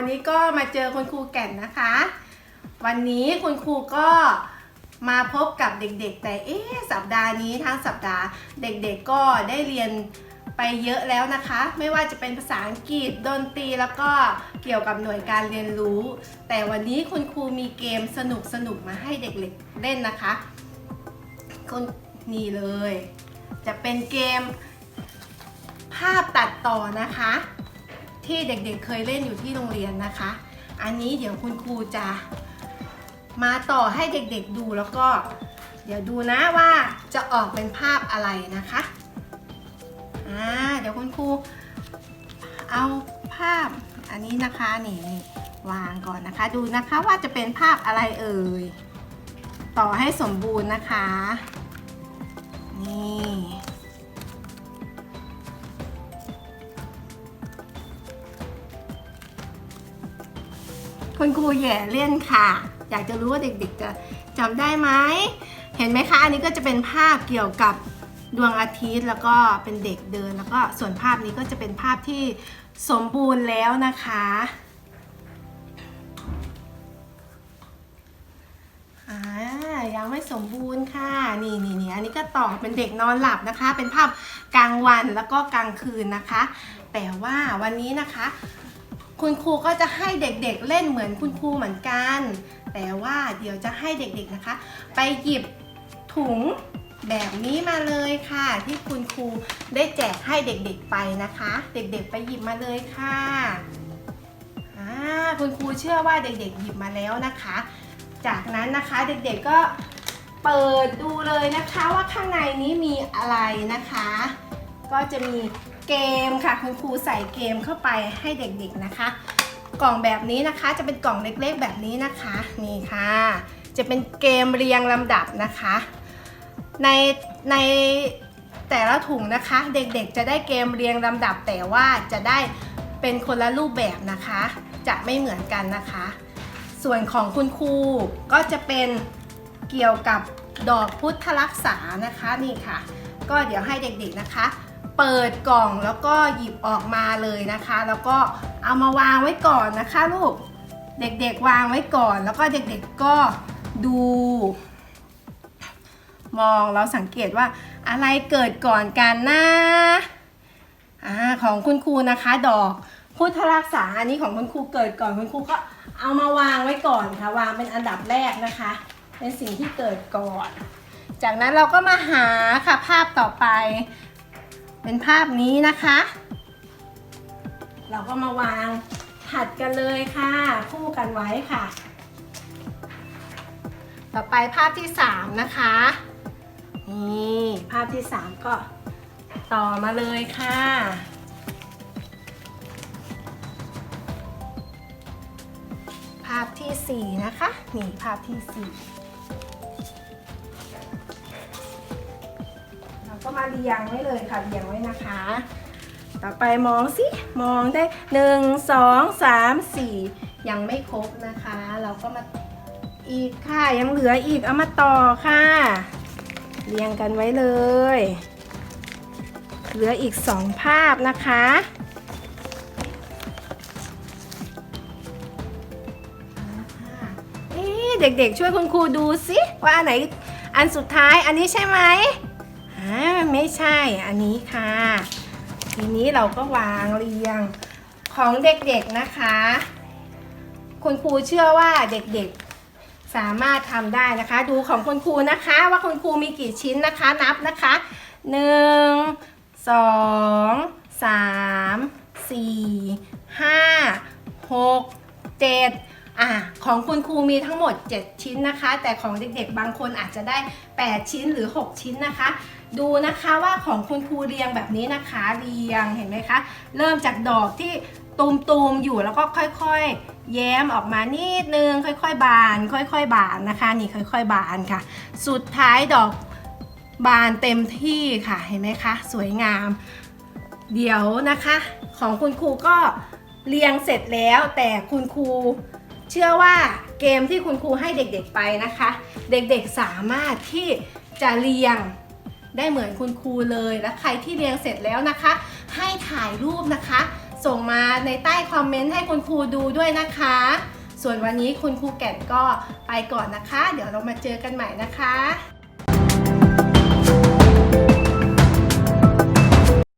วันนี้ก็มาเจอคุณครูแก่นนะคะ วันนี้คุณครูก็มาพบกับเด็กๆ แต่เอ๊สัปดาห์นี้ทั้งสัปดาห์เด็กๆก็ได้เรียนไปเยอะแล้วนะคะ ไม่ว่าจะเป็นภาษาอังกฤษดนตรีแล้วก็เกี่ยวกับหน่วยการเรียนรู้ แต่วันนี้คุณครูมีเกมสนุกๆมาให้เด็กๆเล่นนะคะคุณนี่เลย จะเป็นเกมภาพตัดต่อนะคะ ที่เด็กๆเคยเล่นอยู่ที่โรงเรียนนะคะ อันนี้เดี๋ยวคุณครูจะมาต่อให้เด็กๆดูแล้วก็ เดี๋ยวดูนะว่าจะออกเป็นภาพอะไรนะคะอ่าเดี๋ยวคุณครูเอาภาพอันนี้นะคะนี่นี่วางก่อนนะคะ ดูนะคะว่าจะเป็นภาพอะไรเอ่ยต่อให้สมบูรณ์นะคะ คุณครูแย่เล่นค่ะ อยากจะรู้ว่าเด็กๆจะจำได้ไหม เห็นไหมคะ อันนี้ก็จะเป็นภาพเกี่ยวกับดวงอาทิตย์แล้วก็เป็นเด็กเดิน แล้วก็ส่วนภาพนี้ก็จะเป็นภาพที่สมบูรณ์แล้วนะคะ อ่า ยังไม่สมบูรณ์ค่ะ นี่นี่นี่อันนี้ก็ต่อเป็นเด็กนอนหลับนะคะ เป็นภาพกลางวันแล้วก็กลางคืนนะคะ แต่ว่าวันนี้นะคะ คุณครูก็จะให้เด็กๆเล่นเหมือนคุณครูเหมือนกัน แต่ว่าเดี๋ยวจะให้เด็กๆนะคะ ไปหยิบถุงแบบนี้มาเลยค่ะ ที่คุณครูได้แจกให้เด็กๆไปนะคะ เด็กๆไปหยิบมาเลยค่ะคุณครูเชื่อว่าเด็กๆหยิบมาแล้วนะคะ จากนั้นนะคะเด็กๆก็เปิดดูเลยนะคะว่าข้างในนี้มีอะไรนะคะ ก็จะมี เกมค่ะคุณครูใส่เกมเข้าไปให้เด็กๆนะคะ กล่องแบบนี้นะคะจะเป็นกล่องเล็กๆแบบนี้นะคะนี่ค่ะ จะเป็นเกมเรียงลำดับนะคะ ในในแต่ละถุงนะคะ เด็กๆจะได้เกมเรียงลำดับแต่ว่าจะได้เป็นคนละรูปแบบนะคะ จะไม่เหมือนกันนะคะ ส่วนของคุณครูก็จะเป็นเกี่ยวกับดอกพุทธรักษานะคะนี่ค่ะ ก็เดี๋ยวให้เด็กๆนะคะ เปิดกล่องแล้วก็หยิบออกมาเลยนะคะ แล้วก็เอามาวางไว้ก่อนนะคะลูกเด็กๆวางไว้ก่อน แล้วก็เด็กๆก็ดู มองเราสังเกตว่าอะไรเกิดก่อนกันนะอ่าของคุณครูนะคะดอกพุทธรักษาอันนี้ของคุณครูเกิดก่อนคุณครูก็เอามาวางไว้ก่อนค่ะ วางเป็นอันดับแรกนะคะ เป็นสิ่งที่เกิดก่อน จากนั้นเราก็มาหาค่ะภาพต่อไป เป็นภาพนี้นะคะ เราก็มาวางถัดกันเลยค่ะ คู่กันไว้ค่ะ ต่อไปภาพที่ 3 นะคะ นี่ภาพที่ 3 ก็ต่อมาเลยค่ะ ภาพที่ 4 นะคะ นี่ภาพที่ 4 ก็มาเรียงไว้เลยค่ะเรียงไว้นะคะ ต่อไปมองสิมองได้หนึ่งสองสามสี่ยังไม่ครบนะคะ เราก็มาอีกค่ะยังเหลืออีกเอามาต่อค่ะ เรียงกันไว้เลย เหลืออีกสองภาพนะคะเอ๊ะเด็กๆช่วยคุณครูดูสิว่าอันไหนอันสุดท้ายอันนี้ใช่ไหม อ่าไม่ใช่อันนี้ค่ะ ทีนี้เราก็วางเรียงของเด็กๆนะคะ คุณครูเชื่อว่าเด็กๆสามารถทำได้นะคะ ดูของคุณครูนะคะ ว่าคุณครูมีกี่ชิ้นนะคะนับนะคะหนึ่งสองสามสี่ห้าหกเจ็ด อะของคุณครูมีทั้งหมด 7 ชิ้นนะคะ แต่ของเด็กๆ บางคนอาจจะได้ 8 ชิ้นหรือ 6 ชิ้นนะคะ ดูนะคะว่าของคุณครูเรียงแบบนี้นะคะ เรียงเห็นไหมคะ เริ่มจากดอกที่ตูมๆอยู่แล้วก็ค่อยๆ แย้มออกมานิดนึงค่อยๆ บาน ค่อยๆ บานนะคะ นี่ค่อย ๆ บานค่ะ สุดท้ายดอกบานเต็มที่ค่ะเห็นไหมคะสวยงาม เดี๋ยวนะคะ ของคุณครูก็เรียงเสร็จแล้วแต่คุณครู เชื่อว่าเกมที่คุณครูให้เด็กๆไปนะคะ เด็กๆสามารถที่จะเรียงได้เหมือนคุณครูเลย และใครที่เรียงเสร็จแล้วนะคะ ให้ถ่ายรูปนะคะ ส่งมาในใต้คอมเมนต์ให้คุณครูดูด้วยนะคะ ส่วนวันนี้คุณครูแก่นก็ไปก่อนนะคะ เดี๋ยวเรามาเจอกันใหม่นะคะ